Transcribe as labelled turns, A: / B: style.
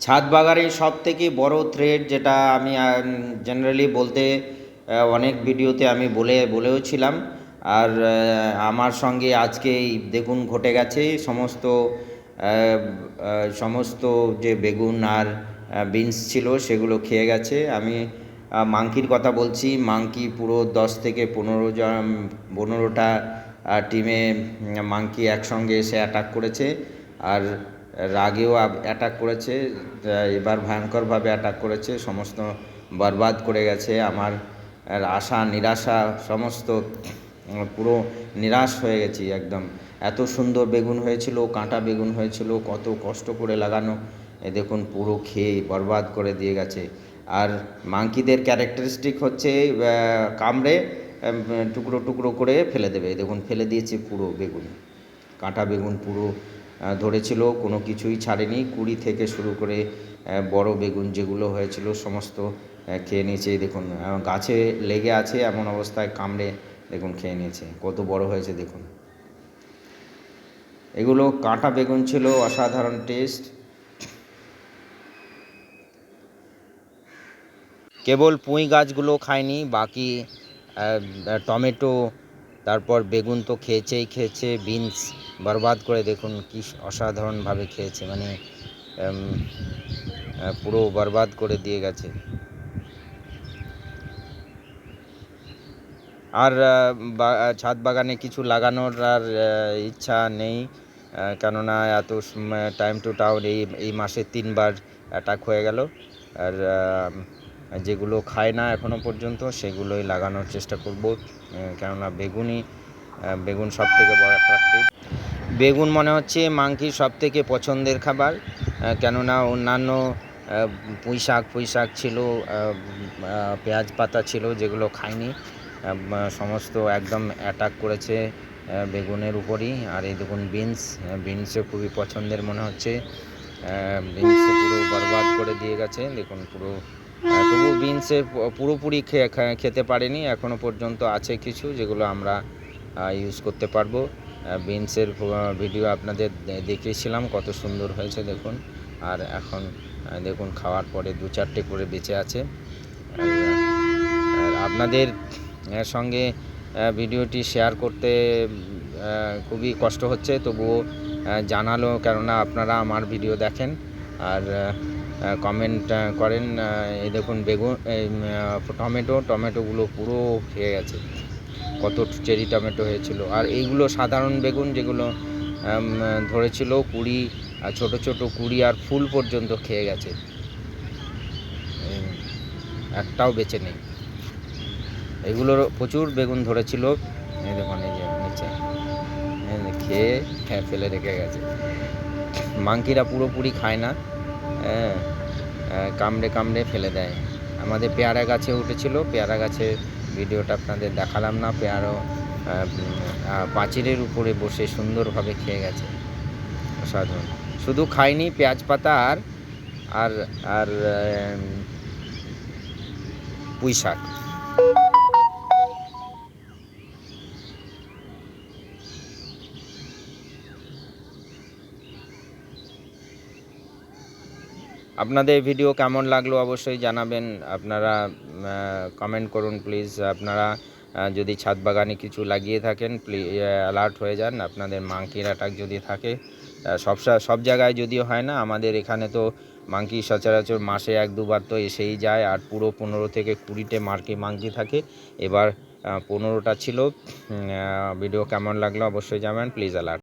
A: ছাদ বাগানের সব থেকে বড় থ্রেড যেটা আমি জেনারেলি বলতে অনেক ভিডিওতে আমি বলে বলেও ছিলাম আর আমার সঙ্গে আজকে এই দেখুন ঘটে গেছে সমস্ত সমস্ত যে বেগুন আর বিনস ছিল সেগুলো খেয়ে গেছে। আমি মাংকির কথা বলছি। মাংকি পুরো দশ থেকে পনেরো জন, পনেরোটা টিমে মাংকি একসঙ্গে এসে অ্যাটাক করেছে। আর রাগেও অ্যাটাক করেছে এবার ভয়ঙ্করভাবে অ্যাটাক করেছে, সমস্ত বরবাদ করে গেছে, আমার আশা, নিরাশা, সমস্ত পুরো নিরাশ হয়ে গেছি একদম। এত সুন্দর বেগুন হয়েছিল, কাঁটা বেগুন হয়েছিল, কত কষ্ট করে লাগানো। এ দেখুন, পুরো খেয়ে বরবাদ করে দিয়ে গেছে। আর মাংকিদের ক্যারেক্টারিস্টিক হচ্ছে কামড়ে টুকরো টুকরো করে ফেলে দেবে। দেখুন, ফেলে দিয়েছে পুরো বেগুন। কাঁটা বেগুন পুরো ধরেছিল, কোনো কিছুই ছাড়েনি। কুড়ি থেকে শুরু করে বড় বেগুন যেগুলো হয়েছিল, সমস্ত খেয়ে নিয়েছে। দেখুন গাছে লেগে আছে এমন অবস্থায় কামড়ে, দেখুন, খেয়ে নিয়েছে। কত বড় হয়েছে, দেখুন। এগুলো কাঁটা বেগুন ছিল, অসাধারণ টেস্ট। কেবল পুঁই গাছগুলো খায়নি, বাকি টমেটো তারপর বেগুন তো খেয়েছেই, খেয়েছে বিনস বরবাদ করে দেখুন কি অসাধারণভাবে খেয়েছে মানে পুরো বরবাদ করে দিয়ে গেছে। আর ছাদ বাগানে কিছু লাগানোর আর ইচ্ছা নেই কেননা এত টাইম টু টাউন এই এই মাসে তিনবার অ্যাটাক হয়ে গেল। আর যেগুলো খায় না এখনও পর্যন্ত, সেগুলোই লাগানোর চেষ্টা করব। কেননা বেগুনই বেগুন সব থেকে বড় অ্যাট্রাক্টিভ বেগুন মনে হচ্ছে মাংকির সব থেকে পছন্দের খাবার কেননা অন্যান্য পুঁই শাক পুঁই শাক ছিল পেঁয়াজ পাতা ছিল, যেগুলো খায়নি সমস্ত একদম অ্যাটাক করেছে বেগুনের উপরই। আর এই দেখুন বিনস বিনসও খুবই পছন্দের মনে হচ্ছে। বিনসে পুরো বরবাদ করে দিয়ে গেছে। দেখুন পুরো তবু বিনসে পুরোপুরি খেতে পারেনি। এখনও পর্যন্ত আছে কিছু যেগুলো আমরা ইউজ করতে পারব। বিনসের ভিডিও আপনাদের দেখিয়েছিলাম কত সুন্দর হয়েছে দেখুন। আর এখন দেখুন খাওয়ার পরে দু চারটে করে বেঁচে আছে। আপনাদের সঙ্গে ভিডিওটি শেয়ার করতে খুবই কষ্ট হচ্ছে। তবুও জানালো কেননা আপনারা আমার ভিডিও দেখেন। আর কমেন্ট করেন এই দেখুন বেগুন এই, টমেটো টমেটোগুলো পুরো খেয়ে গেছে। কত চেরি টমেটো হয়েছিল। আর এইগুলো সাধারণ বেগুন যেগুলো ধরেছিল কুড়ি আর ছোটো ছোটো কুড়ি আর ফুল পর্যন্ত খেয়ে গেছে। একটাও বেঁচে নেই। এগুলোর প্রচুর বেগুন ধরেছিল। এই দেখুন এই যে নিচে খেয়ে হ্যাঁ ফেলে রেখে গেছে। মাংকিরা পুরোপুরি খায় না। হ্যাঁ কামড়ে কামড়ে ফেলে দেয়। আমাদের পেয়ারা গাছে উঠেছিল। পেয়ারা গাছে ভিডিওটা আপনাদের দেখালাম না। পেয়ারও পাঁচিলের উপরে বসে সুন্দরভাবে খেয়ে গেছে। অসাধারণ। শুধু খায়নি পেঁয়াজ পাতা আর আর আর পুঁই শাক আপনাদের ভিডিও কেমন লাগল অবশ্যই জানাবেন। আপনারা কমেন্ট করুন প্লিজ আপনারা যদি ছাদ বাগানে কিছু লাগিয়ে থাকেন প্লিজ অ্যালার্ট হয়ে যান। আপনাদের মাংকির অ্যাটাক যদি থাকে সব সব জায়গায় যদিও হয় না, আমাদের এখানে তো মাংকি সচরাচর মাসে এক দুবার তো এসেই যায়, আর পুরো পনেরো থেকে কুড়িতে মার্কি মাংকি থাকে। এবার পনেরোটা ছিল। ভিডিও কেমন লাগল অবশ্যই জানাবেন প্লিজ অ্যালার্ট